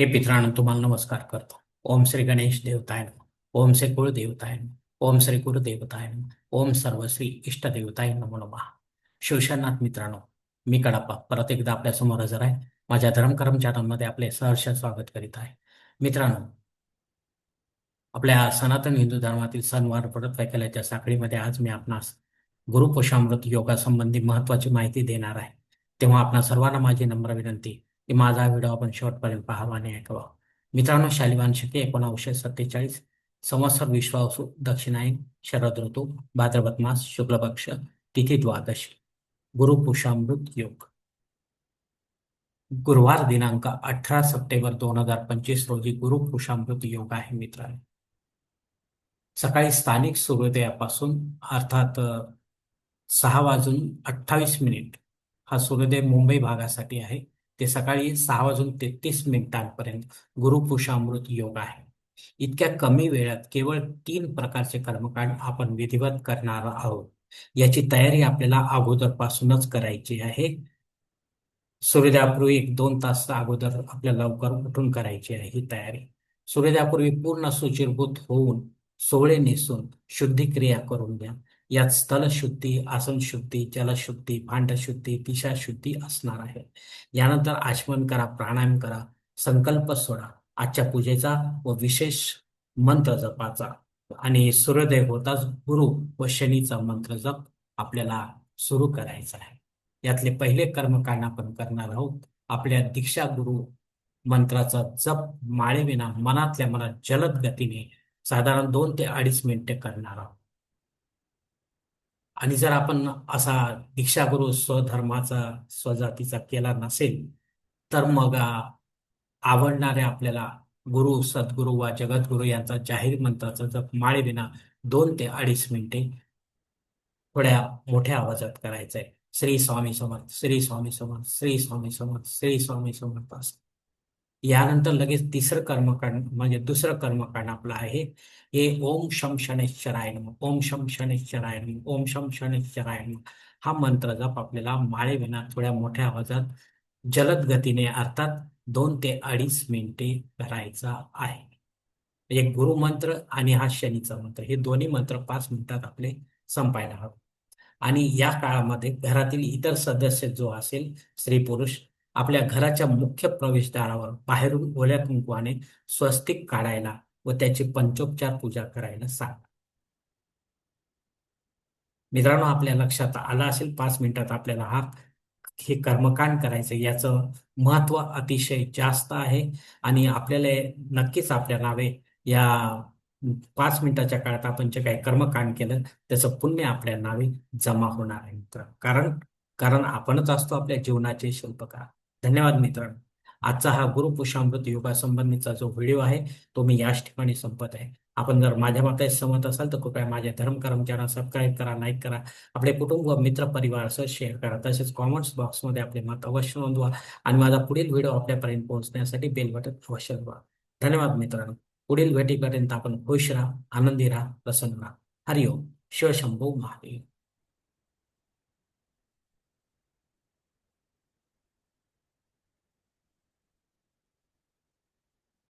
हे पित्रांनो तुम्हाला नमस्कार करतो. ओम श्री गणेश देवताय ओम श्री कुळ देवताय ओम श्री गुरु देवताय ओम सर्व श्री इष्ट देवताय नमो नमः. शिवशनाथ मित्रांनो मी कडाप्पा. परत एकदा आपल्यासमोर हजर आहे. माझ्या धर्मकर्म चॅनलमध्ये आपले सहर्ष स्वागत करीत आहे. मित्रांनो आपल्या सनातन हिंदू धर्मातील सणवार व्रत वैकल्याच्या साखळीमध्ये आज मी आपणास गुरुपोषामृत योगासंबंधी महत्वाची माहिती देणार आहे. तेव्हा आपणा सर्वांना माझी नम्र विनंती की माझा व्हिडिओ आपण शेवटपर्यंत पाहावा आणि ऐकावा. मित्रांनो शालिवान शके एकोणावीसशे सत्तेचाळीस संवत्सर विश्वासू दक्षिणायन शरद ऋतू भाद्रपद मास शुक्लपक्ष तिथी द्वादशी गुरुपुषामृत योग. गुरुवार दिनांक अठरा सप्टेंबर दोन हजार पंचवीस रोजी गुरु पुषामृत योग आहे मित्रांनो. सकाळी स्थानिक सूर्योदयापासून अर्थात सहा वाजून अठ्ठावीस मिनिट हा सूर्योदय मुंबई भागासाठी आहे. ते सकाळी सहा वाजून तेहतीस मिनिटांपर्यंत गुरुपुषामृत योग आहे. इतक्या कमी वेळात केवळ तीन प्रकारचे कर्मकांड आपण विधिवत करणार आहोत. याची तयारी आपल्याला अगोदरपासूनच करायची आहे. सूर्योदयापूर्वी एक दोन तास अगोदर आपल्याला लवकर उठून करायची आहे ही तयारी. सूर्योदयापूर्वी पूर्ण सुचिरभूत होऊन सोहळे नेसून शुद्धी क्रिया करून घ्या. यात स्थल शुद्धी आसन शुद्धी जलशुद्धी भांडशुद्धी दिशाशुद्धी असणार आहे. यानंतर आचमन करा प्राणायाम करा संकल्प सोडा आजच्या पूजेचा व विशेष मंत्र जपाचा. आणि सूर्योदय होताच गुरु व शनीचा मंत्र जप आपल्याला सुरू करायचा आहे. यातले पहिले कर्मकांड आपण करणार आहोत. आपल्या दीक्षा गुरु मंत्राचा जप माळेविना मनातल्या मनात जलद गतीने साधारण दोन ते अडीच मिनिटे करणार आहोत. आणि जर आपण असा दीक्षागुरु स्वधर्माचा स्वजातीचा केला नसेल तर मग आवडणाऱ्या आपल्याला गुरु सद्गुरु वा जगद्गुरु यांचा जाहीर मंत्राचा जप माळेविना दोन ते अडीच मिनिटे थोड्या मोठ्या आवाजात करायचंय. श्री स्वामी समर्थ श्री स्वामी समर्थ श्री स्वामी समर्थ श्री स्वामी समर्थ असं. यानंतर लगेच तिसरं कर्मकांड म्हणजे दुसरं कर्मकांड आपलं आहे. हे ओम शम शनेश्वराय नमः. ओम शम शनेश्वराय नमः. ओम शम शनेश्वराय हा मंत्र जप आपल्याला माळेविना थोड्या मोठ्या आवाजात जलद गतीने अर्थात दोन ते अडीच मिनिटे करायचा आहे. म्हणजे एक गुरुमंत्र आणि हा शनीचा मंत्र हे दोन्ही मंत्र पाच मिनिटात आपले संपायला हवे. आणि या काळामध्ये घरातील इतर सदस्य जो असेल स्त्री पुरुष आपल्या घराच्या मुख्य प्रवेशद्वारावर बाहेरून ओल्या कुंकवाने स्वस्तिक काढायला व त्याची पंचोपचार पूजा करायला सांगा. मित्रांनो आपल्या लक्षात आलं असेल पाच मिनिटात आपल्याला हा हे कर्मकांड करायचं. याचं महत्त्व अतिशय जास्त आहे आणि आपल्याला नक्कीच आपल्या नावे या पाच मिनिटाच्या काळात आपण जे काही कर्मकांड केलं त्याचं पुण्य आपल्या नावे जमा होणार आहे मित्र. कारण कारण आपणच असतो आपल्या जीवनाचे शिल्पकार. धन्यवाद मित्रांनो. आजचा हा गुरुपुषामृत योगासंबंधीचा जो व्हिडिओ आहे तो मी याच ठिकाणी संपत आहे. आपण जर माझ्या मते सहमत असाल तर कृपया माझ्या धर्म कर्मचाऱ्यांना सबस्क्राईब करा लाईक करा. आपले कुटुंब व मित्र असं शेअर करा. तसेच कॉमेंट्स बॉक्समध्ये आपले मत अवश्य नोंदवा आणि माझा पुढील व्हिडिओ आपल्यापर्यंत पोहोचण्यासाठी बेल बटन अवश्य दाबा. धन्यवाद मित्रांनो. पुढील भेटीपर्यंत आपण खुश राहा आनंदी राहा प्रसन्न राहा. हरिओम. शिवशंभू महादेव.